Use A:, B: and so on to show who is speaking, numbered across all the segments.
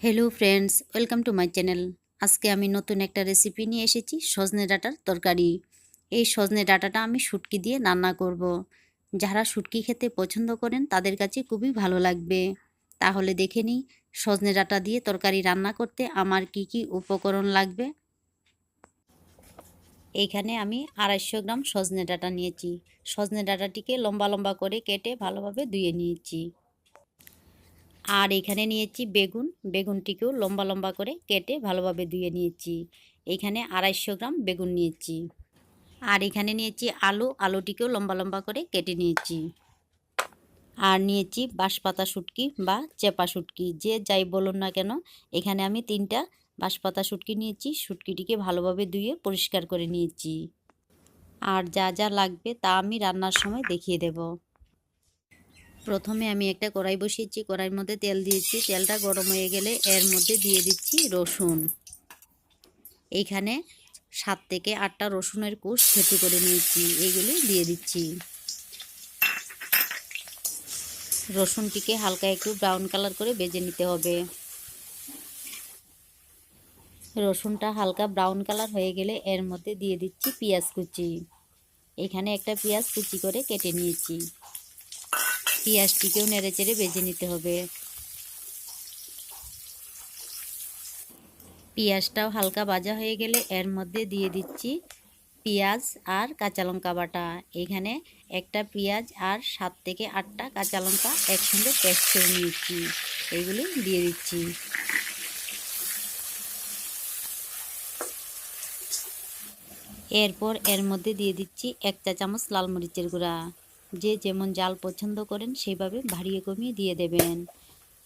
A: Hello friends welcome to my channel আজকে আমি নতুন একটা রেসিপি নিয়ে এসেছি, সজনে ডাঁটার তরকারি। এই সজনে ডাঁটাটা আমি শুটকি দিয়ে রান্না করব। যারা শুটকি খেতে পছন্দ করেন, তাদের কাছে খুবই ভালো লাগবে। তাহলে দেখে নিই, সজনে ডাঁটা দিয়ে তরকারি রান্না করতে আমার কি কি উপকরণ লাগবে। এইখানে আমি আড়াইশো গ্রাম সজনে ডাঁটা নিয়েছি। সজনে ডাঁটাটিকে লম্বা লম্বা করে কেটে ভালোভাবে ধুয়ে নিয়েছি। আর এখানে নিয়েছি বেগুন। বেগুনটিকেও লম্বা লম্বা করে কেটে ভালোভাবে ধুয়ে নিয়েছি। এখানে আড়াইশো গ্রাম বেগুন নিয়েছি। আর এখানে নিয়েছি আলু। আলুটিকেও লম্বা লম্বা করে কেটে নিয়েছি। আর নিয়েছি বাঁশপাতা শুটকি বা চেপা শুটকি। যে যাই বলুন না কেন, এখানে আমি তিনটা বাঁশপাতা শুটকি নিয়েছি। শুটকিটিকে ভালোভাবে ধুয়ে পরিষ্কার করে নিয়েছি। আর যা যা লাগবে তা আমি রান্নার সময় দেখিয়ে দেবো। প্রথমে আমি একটা কড়াই বসিয়েছি, কড়াইয়ের মধ্যে তেল দিয়েছি। তেলটা গরম হয়ে গেলে এর মধ্যে দিয়ে দিচ্ছি রসুন। এইখানে সাত থেকে আটটা রসুনের কুশ থেতু করে নিয়েছি, এইগুলি দিয়ে দিচ্ছি। রসুনটিকে হালকা একটু ব্রাউন কালার করে বেজে নিতে হবে। রসুনটা হালকা ব্রাউন কালার হয়ে গেলে এর মধ্যে দিয়ে দিচ্ছি পেঁয়াজ কুচি। এখানে একটা পেঁয়াজ কুচি করে কেটে নিয়েছি। পেঁয়াজটিকেও নেড়ে চেড়ে বেজে নিতে হবে। পেঁয়াজটাও হালকা ভাজা হয়ে গেলে এর মধ্যে দিয়ে দিচ্ছি পেঁয়াজ আর কাঁচা লঙ্কা বাটা। এখানে একটা পেঁয়াজ আর সাত থেকে আটটা কাঁচা লঙ্কা একসঙ্গে পেস্ট করে নিয়েছি। এগুলি দিয়ে দিচ্ছি। এরপর এর মধ্যে দিয়ে দিচ্ছি এক চা চামচ লাল মরিচের গুঁড়া। যে যেমন জাল পছন্দ করেন সেইভাবে ভারিয়ে কমিয়ে দিয়ে দেবেন।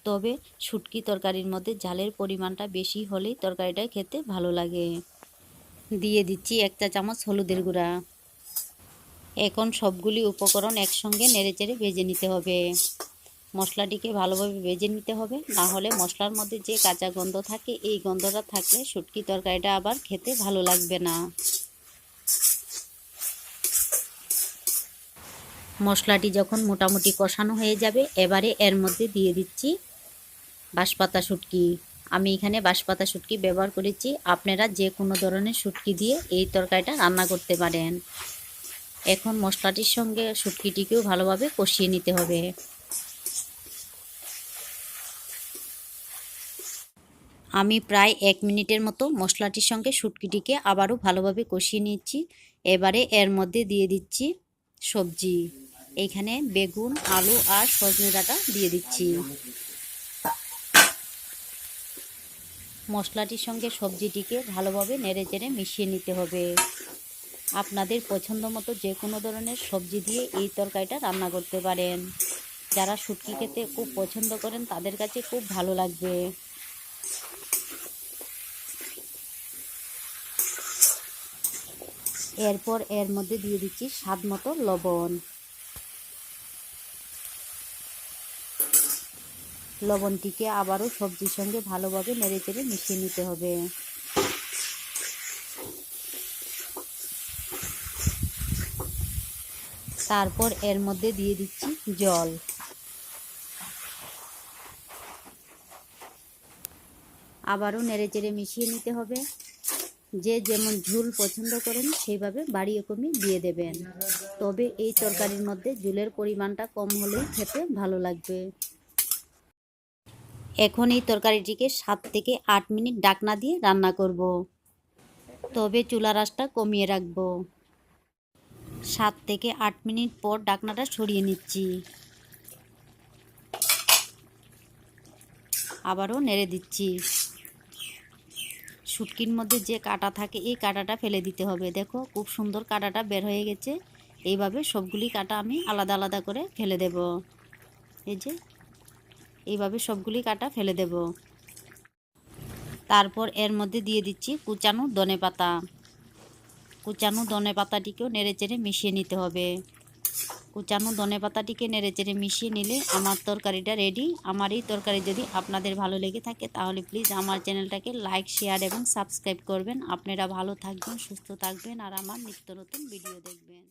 A: তবে শুটকি তরকারির মধ্যে জালের পরিমাণটা বেশি হলেই তরকারিটা খেতে ভালো লাগে। দিয়ে দিচ্ছি এক চা চামচ হলুদের গুঁড়া। এখন সবগুলি উপকরণ একসঙ্গে নেড়েচেড়ে ভেজে নিতে হবে। মশলাটিকে ভালোভাবে ভেজে নিতে হবে, না হলে মশলার মধ্যে যে কাঁচা গন্ধ থাকে, এই গন্ধটা থাকলে শুটকি তরকারিটা আবার খেতে ভালো লাগবে না। মশলাটি যখন মোটামুটি কষানো হয়ে যাবে, এবারে এর মধ্যে দিয়ে দিচ্ছি বাঁশপাতা শুটকি। আমি এখানে বাঁশপাতা শুটকি ব্যবহার করেছি। আপনারা যে কোনো ধরনের শুটকি দিয়ে এই তরকারিটা রান্না করতে পারেন। এখন মশলাটির সঙ্গে শুটকিটিকেও ভালোভাবে কষিয়ে নিতে হবে। আমি প্রায় এক মিনিটের মতো মশলাটির সঙ্গে শুটকিটিকে আবারও ভালোভাবে কষিয়ে নিচ্ছি। এবারে এর মধ্যে দিয়ে দিচ্ছি সবজি। এইখানে বেগুন, আলু আর সজনে ডাঁটা দিয়ে দিচ্ছি। মশলাটির সঙ্গে সবজিটিকে ভালোভাবে নেড়ে চেড়ে মিশিয়ে নিতে হবে। আপনাদের পছন্দ মতো যে কোনো ধরনের সবজি দিয়ে এই তরকারিটা রান্না করতে পারেন। যারা শুটকি খেতে খুব পছন্দ করেন, তাদের কাছে খুব ভালো লাগবে। এরপর এর মধ্যে দিয়ে দিচ্ছি স্বাদ মতো লবণ। লবণটিকে আবারও সবজির সঙ্গে ভালোভাবে নেড়ে চেড়ে মিশিয়ে নিতে হবে। তারপর এর মধ্যে দিয়ে দিচ্ছি জল। আবারও নেড়ে চেড়ে মিশিয়ে নিতে হবে। যে যেমন ঝুল পছন্দ করেন, সেইভাবে বাড়িয়ে কমিয়ে দিয়ে দেবেন। তবে এই তরকারির মধ্যে ঝুলের পরিমাণটা কম হলেই খেতে ভালো লাগবে। এখন এই তরকারিটিকে সাত থেকে আট মিনিট ডাকনা দিয়ে রান্না করব। তবে চুলা রাসটা কমিয়ে রাখব। সাত থেকে আট মিনিট পর ডাকনাটা সরিয়ে নিচ্ছি। আবারও নেড়ে দিচ্ছি। শুটকির মধ্যে যে কাটা থাকে, এই কাটাটা ফেলে দিতে হবে। দেখো, খুব সুন্দর কাটাটা বের হয়ে গেছে। এইভাবে সবগুলি কাটা আমি আলাদা আলাদা করে ফেলে দেব। এই যে এইভাবে সবগুলি কাটা ফেলে দেব। তারপর এর মধ্যে দিয়ে দিচ্ছি কুচানো দনে পাতা। কুচানো দনে পাতাটিকেও নেড়ে চেড়ে মিশিয়ে নিতে হবে। কুচানো ধনে পাতাটিকে নেড়ে চেড়ে মিশিয়ে নিলে আমার তরকারিটা রেডি আমার এই তরকারি যদি আপনাদের ভালো লেগে থাকে তাহলে প্লিজ আমার চ্যানেলটাকে লাইক শেয়ার এবং সাবস্ক্রাইব করবেন। আপনারা ভালো থাকবেন, সুস্থ থাকবেন আর আমার নিত্য নতুন ভিডিও দেখবেন।